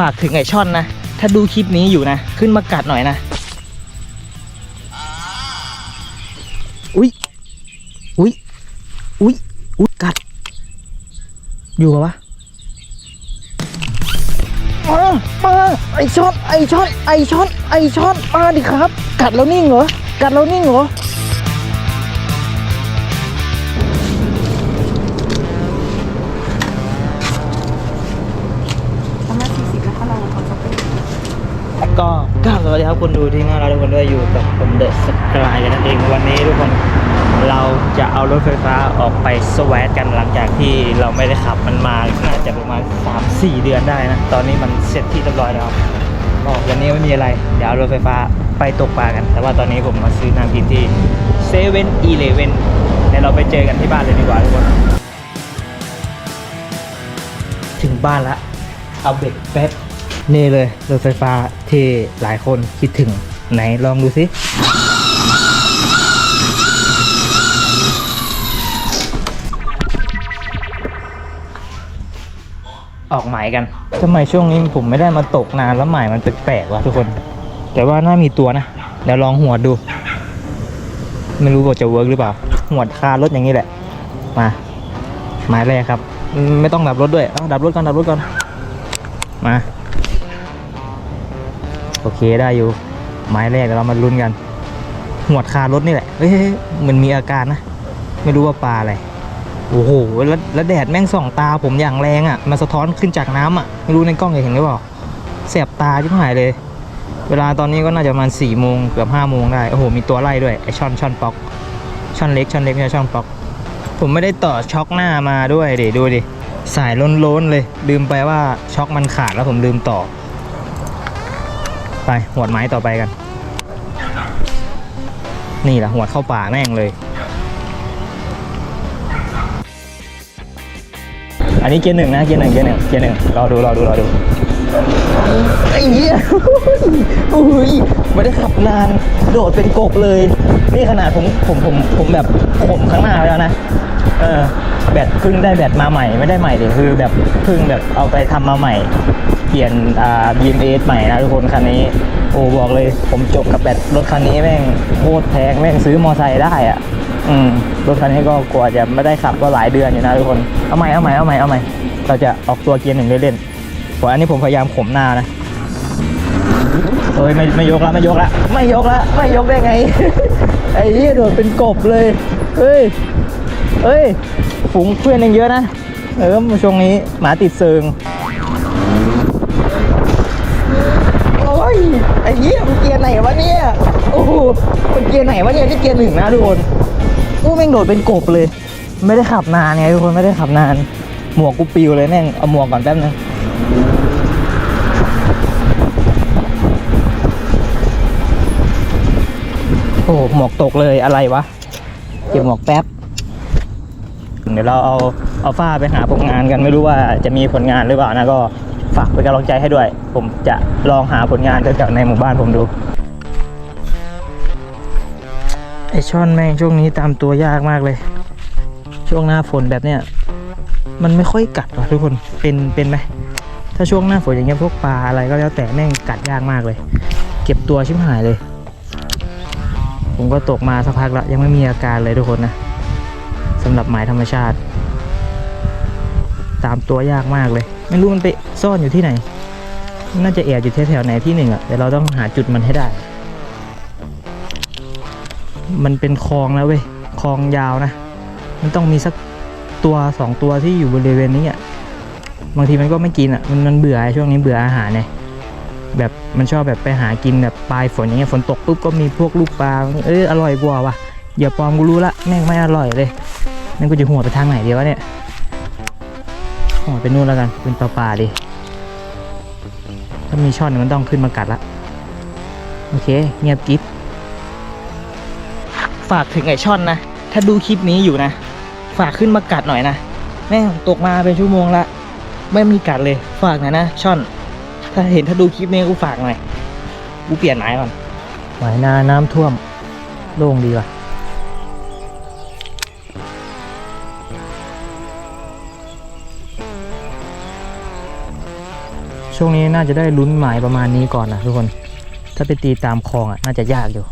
ฝากถึงไอช่อนนะ ถ้าดูคลิปนี้อยู่นะ ขึ้นมากัดหน่อยนะ อุ๊ยอุ๊ยอุ๊ยอุ๊ยกัด อยู่ปะวะมามาไอช่อน ไอช่อน ไอช่อน ไอช่อน มาดิครับ กัดแล้วนิ่งเหรอ กัดแล้วนิ่งเหรอ ก็กราบสวัสดีครับคุณดูที่น่ารักทุกคนด้วยอยู่กับผมเดอะสกายกันนั่นเองวันนี้ทุกคนเราจะเอารถไฟฟ้าออกไปสวตกันหลังจากที่เราไม่ได้ขับมันมาน่าจะประมาณ 3-4 เดือนได้นะ ตอนนี้มันเสร็จที่เรียบร้อยแล้วก็วันนี้ไม่มีอะไร เดี๋ยวเอารถไฟฟ้าไปตกปลากัน แต่ว่าตอนนี้ผมมาซื้อน้ำกินที่เซเว่นอีเลเว่นเดี๋ยวเราไปเจอกันที่บ้านเลยดีกว่าทุกคนถึงบ้านละเอาเบรกแป๊บ นี่เลยรถไฟฟ้าที่หลายคนคิดถึงไหนลองดูสิออกหมายกันทำไมช่วงนี้ผมไม่ได้มาตกนานแล้วหมายมันแปลกๆวะทุกคน แต่ว่าน่ามีตัวนะ เดี๋ยวลองหัวดดูไม่รู้ว่าจะเวิร์กหรือเปล่า หัวดคารถอย่างนี้แหละ มา หมายแรกครับ ไม่ต้องดับรถด้วย เอาดับรถก่อนดับรถก่อน มา โอเคได้อยู่ ไม้แรกเดี๋ยวเรามาลุ้นกัน หวดคารถนี่แหละเฮ้ยมันมีอาการนะ ไม่รู้ว่าปลาอะไร โอ้โห แล้วแล้วแดดแม่งส่องตาผมอย่างแรงอะ่ะมาสะท้อนขึ้นจากน้ำอะ ไม่รู้ในกล้องจะเห็นหรือเปล่าแสบตาชิบหายเลย เวลาตอนนี้ก็น่าจะประมาณสี่โมงเกือบห้าโมงได้ โอ้โห มีตัวไล่ด้วย ไอช่อนช่อนป๊อก ช่อนเล็กช่อนเล็กไม่ใช่ช่อนป๊อก ผมไม่ได้ต่อช็อคหน้ามาด้วยเดี๋ยวดูดิ สายล้นๆเลย ลืมไปว่าช็อคมันขาดแล้วผมลืมต่อ ไปหวดไม้ต่อไปกัน นี่แหละหัวดเข้าป่าแม่งเลย อันนี้เกียร์หนึ่งนะเกียร์หนึ่งเกียร์หนึ่งเกียร์หนึ่งรอดูรอดูรอดูไอ้เหี้ยโอ้ยไม่ได้ขับนาน โดดเป็นกบเลย นี่ขนาดผมผมผมผมแบบข่มข้างหน้าไว้แล้วนะ เออแบตเพิ่งได้แบตมาใหม่ไม่ได้ใหม่เดิคือแบบเพิ่งแบบเอาไปทำมาใหม่ เปลี่ยนอ่า BMS ใหม่นะทุกคนคันนี้ โอ้บอกเลย ผมจบกับแบตรถคันนี้แม่งโคตรแพงแม่งซื้อมอไซค์ได้อะ อืมรถคันนี้ก็กว่าจะไม่ได้ขับก็หลายเดือนอยู่นะทุกคนเอาใหม่เอาใหม่เอาใหม่เอาใหม่เราจะออกตัวเกียร์หนึ่งเล่นๆเพราะอันนี้ผมพยายามข่มหน้านะเฮ้ยไม่ไม่ยกละไม่ยกละไม่ยกละไม่ยกได้ไง ไอ้เหี้ยโดดเป็นกบเลยเฮ้ยเอ้ยฝูงเพื่อนยังเยอะนะเออช่วงนี้หมาติดเซิง โอ้ยไอ้เหี้ยมันเกียร์ไหนวะเนี่ย โอ้โหมันเกียร์ไหนวะเนี่ยที่เกียร์หนึ่งนะทุกคนโอ้แม่งโดดเป็นกบเลย ไม่ได้ขับนานไงทุกคนไม่ได้ขับนาน หมวกกูปิวเลยแม่งเอาหมวกก่อนแป๊บนึงโอ้โหหมวกตกเลยอะไรวะเก็บหมวกแป๊บเดี๋ยวเราเอาเอาฝ้าไปหาผลงานกันไม่รู้ว่าจะมีผลงานหรือเปล่านะก็ ฝากเป็นกำลังใจให้ด้วย ผมจะลองหาผลงานจากในหมู่บ้านผมดูไอช่อนแม่งช่วงนี้ตามตัวยากมากเลย ช่วงหน้าฝนแบบเนี้ยมันไม่ค่อยกัดว่ะทุกคนเป็นเป็นไหมถ้าช่วงหน้าฝนอย่างเงี้ยพวกปลาอะไรก็แล้วแต่แม่งกัดยากมากเลย เก็บตัวชิบหายเลย ผมก็ตกมาสักพักแล้วยังไม่มีอาการเลยทุกคนนะสำหรับหมายธรรมชาติ ตามตัวยากมากเลย ไม่รู้มันไปซ่อนอยู่ที่ไหน น่าจะแอบอยู่แถวๆไหนที่หนึ่งอะแต่เราต้องหาจุดมันให้ได้ มันเป็นคลองแล้วเว้ยคลองยาวนะ มันต้องมีสักตัวสองตัวที่อยู่บริเวณนี้อะบางทีมันก็ไม่กินอะมันมันเบื่อช่วงนี้เบื่ออาหารเนี่ยแบบมันชอบแบบไปหากินแบบปลายฝนอย่างเงี้ยฝนตกปุ๊บก็มีพวกลูกปลาเอออร่อยกว่าว่ะอย่าปลอมกูรู้ละแม่งไม่อร่อยเลยนั่นกูจะหัวไปทางไหนดีวะเนี่ย หัวไปนู่นแล้วกันเป็นปลาปลาดิถ้ามีช่อนมันต้องขึ้นมากัดละ โอเค เงียบกิ๊บฝากถึงไอช่อนนะ ถ้าดูคลิปนี้อยู่นะ ฝากขึ้นมากัดหน่อยนะ แม่งตกมาเป็นชั่วโมงละ ไม่มีกัดเลย ฝากหน่อยนะ ช่อน ถ้าเห็นถ้าดูคลิปนี้กูฝากหน่อย กูเปลี่ยนไม้ก่อนหมายนาน้ำท่วม โล่งดีว่ะ ช่วงนี้น่าจะได้ลุ้นหมายประมาณนี้ก่อนนะทุกคน ถ้าไปตีตามคลองอะน่าจะยากอยู่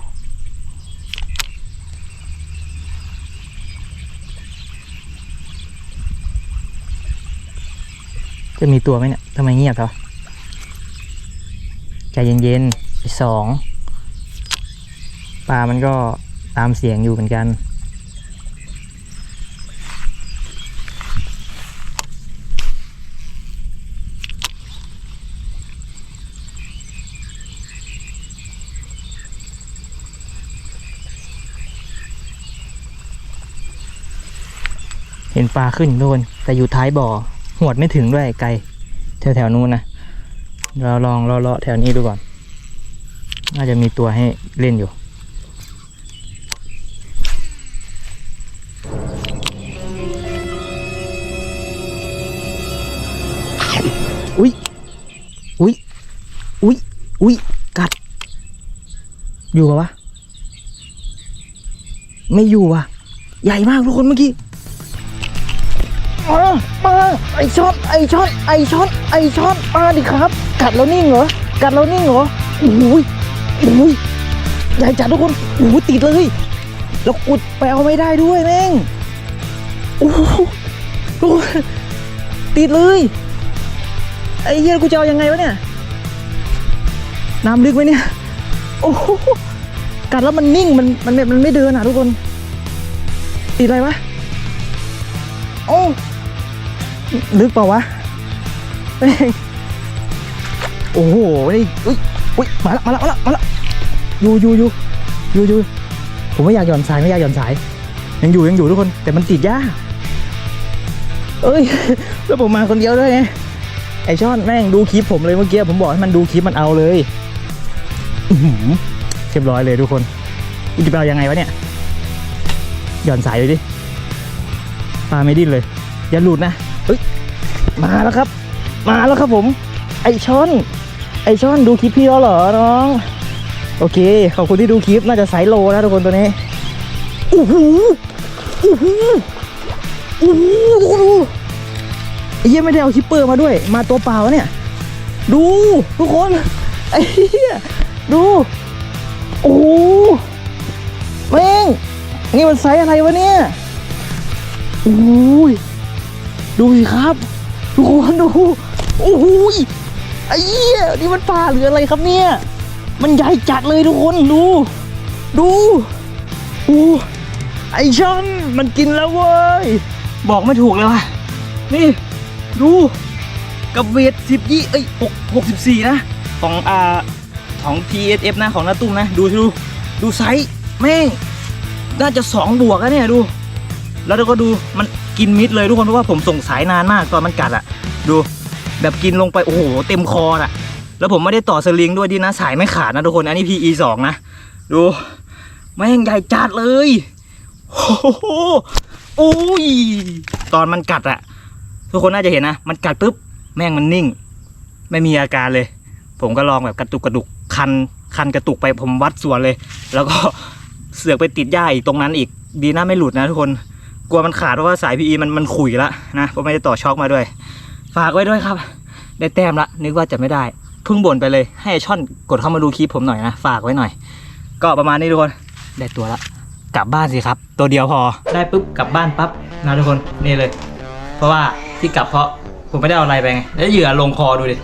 จะมีตัวไหมเนี่ยทำไมเงียบเถอะใจเย็นๆสองปลามันก็ตามเสียงอยู่เหมือนกัน เห็นปลาขึ้นโดนแต่อยู่ท้ายบ่อหวดไม่ถึงด้วยไกลแถวแถวๆนู้นนะเราลองเลาะๆแถวนี้ดูก่อน น่าจะมีตัวให้เล่นอยู่อุ๊ยอุ๊ยอุ๊ยอุ๊ยกัด อยู่ปะวะ ไม่อยู่ว่ะ ใหญ่มากทุกคนเมื่อกี้ มามาไอช็อตไอช็อตไอช็อตไอช็อตมาดิครับ กัดแล้วนิ่งเหรอกัดแล้วนิ่งเหรอโอ้ยโอ้ยใหญ่จัดทุกคนโอ้โหติดเลย แล้วอุดไปเอาไม่ได้ด้วยแม่งโอ้ทุกคนติดเลยไอ้เหี้ยกูจะเอายังไงวะเนี่ยน้ำลึกไหมเนี่ยโอ้กัดแล้วมันนิ่งมันมันมันไม่เดินอะทุกคนติดอะไรวะโอ้ ลึกเปล่าวะ โอ้โหนี่อุ้ยอุ้ยมาละมาละมาละมาละอยู่อยู่อยู่อยู่อยู่ผมไม่อยากหย่อนสายไม่อยากหย่อนสาย ยังอยู่ยังอยู่ทุกคน แต่มันติดยากเอ้ย แล้วผมมาคนเดียวด้วยไงไอช่อนแม่งดูคลิปผมเลยเมื่อกี้ผมบอกให้มันดูคลิปมันเอาเลยเรียบร้อยเลยทุกคนกูจะไปเอายังไงวะเนี่ยหย่อนสายเลยดิปลาไม่ดิ้นเลย อย่าหลุดนะ เฮ้ยมาแล้วครับ มาแล้วครับผม ไอช้อน ไอช้อนดูคลิปพี่แล้วเหรอน้อง โอเค ขอบคุณที่ดูคลิปน่าจะไซส์โลนะทุกคนตัวนี้โอ้โหโอ้โหโอ้โหไอ้เหี้ยไม่ได้เอาคิปเปอร์มาด้วย มาตัวเปล่าเนี่ย ดูทุกคนไอ้เหี้ยดูโอ้แม่งนี่มันไซส์อะไรวะเนี่ยโอ้ย ดูสิครับทุกคนดูโอ้โหไอ้เหี้ยนี่มันปลาหรืออะไรครับเนี่ย มันใหญ่จัดเลยทุกคนดู ดูโอ้ไอช่อนมันกินแล้วเว้ย บอกไม่ถูกเลยว่ะ นี่ ดูกับเวทสิบยี่เอ้ยหกหกสิบสี่นะ ของอ่าของ TSF นะ ของนาตุ้มนะ ดูดูดูไซส์แม่ง น่าจะสองบวกอะเนี่ยดู แล้วเราก็ดูมัน กินมิดเลยทุกคนเพราะว่าผมส่งสายนานมากตอนมันกัดอะดูแบบกินลงไปโอ้โหเต็มคออะแล้วผมไม่ได้ต่อสลิงด้วยดีนะสายไม่ขาดนะทุกคนอันนี้ PE สองนะดูแม่งใหญ่จัดเลยโอ้โหโอ้ยตอนมันกัดอะทุกคนน่าจะเห็นนะมันกัดปุ๊บแม่งมันนิ่ง ไม่มีอาการเลย ผมก็ลองแบบกระตุกกระดุกคันคันกระตุกไปผมวัดส่วนเลย แล้วก็เสือกไปติดหญ้าอีกตรงนั้นอีกดีนะไม่หลุดนะทุกคน กลัวมันขาดเพราะว่าสาย PE มันมันขุยละนะเพราะไม่ได้ต่อช็อคมาด้วย ฝากไว้ด้วยครับ ได้แต้มละนึกว่าจะไม่ได้เพิ่งบ่นไปเลยให้ช่อนกดเข้ามาดูคลิปผมหน่อยนะฝากไว้หน่อย ก็ประมาณนี้ทุกคนได้ตัวละกลับบ้านสิครับ ตัวเดียวพอได้ปุ๊บกลับบ้านปั๊บนะทุกคนนี่เลย เพราะว่าที่กลับเพราะผมไม่ได้เอาอะไรไปไงแล้วเหยื่อลงคอดูดิ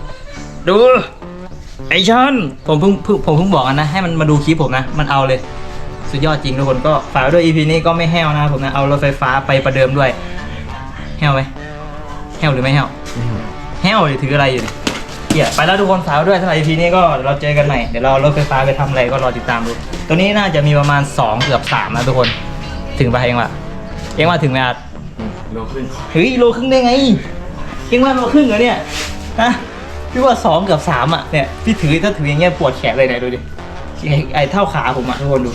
ดูไอช่อนผมเพิ่งเพิ่งผมเพิ่งบอกกันนะให้มันมาดูคลิปผมนะ มันเอาเลย สุดยอดจริงทุกคนก็ฝากไว้ด้วย EP นี้ก็ไม่แห้วนะครับผมนะ เอารถไฟฟ้าไปประเดิมด้วย แห้วไหมแห้วหรือไม่แห้วแห้วหรือถืออะไรอยู่เนี่ยเหี้ยไปแล้วทุกคนฝากไว้ด้วยสำหรับ EP นี้ก็เราเจอกันใหม่เดี๋ยวเราเอารถไฟฟ้าไปทำอะไรก็รอติดตามดูตัวนี้น่าจะมีประมาณ 2 เกือบ3นะทุกคน ถึงปะเองวะเองว่าถึงไหมอาร์ตโลขึ้นเฮ้ยโลครึ่งได้ไงเองว่าโลครึ่งเหรอเนี่ยนะพี่ว่าสองเกือบสามอะเนี่ยพี่ถือถ้าถืออย่างเงี้ยปวดแขนเลยเนี่ยดูดิไอ้ไอ้เท่าขาผมอะทุกคนดู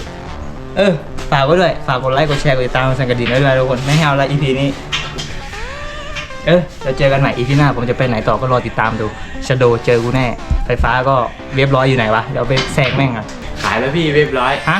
เออ ฝากไว้ด้วย ฝากกดไลค์ กดแชร์ กดติดตามกดสั่นกระดิ่งไว้ด้วยทุกคน ไม่ให้เอาละ EP นี้ เออเราเจอกันใหม่ EP หน้า ผมจะไปไหนต่อก็รอติดตามดูชโดเจอกูแน่ ไฟฟ้าก็เรียบร้อยอยู่ไหนวะ เดี๋ยวไปแทรกแม่งอะ ขายแล้วพี่เรียบร้อย ฮะ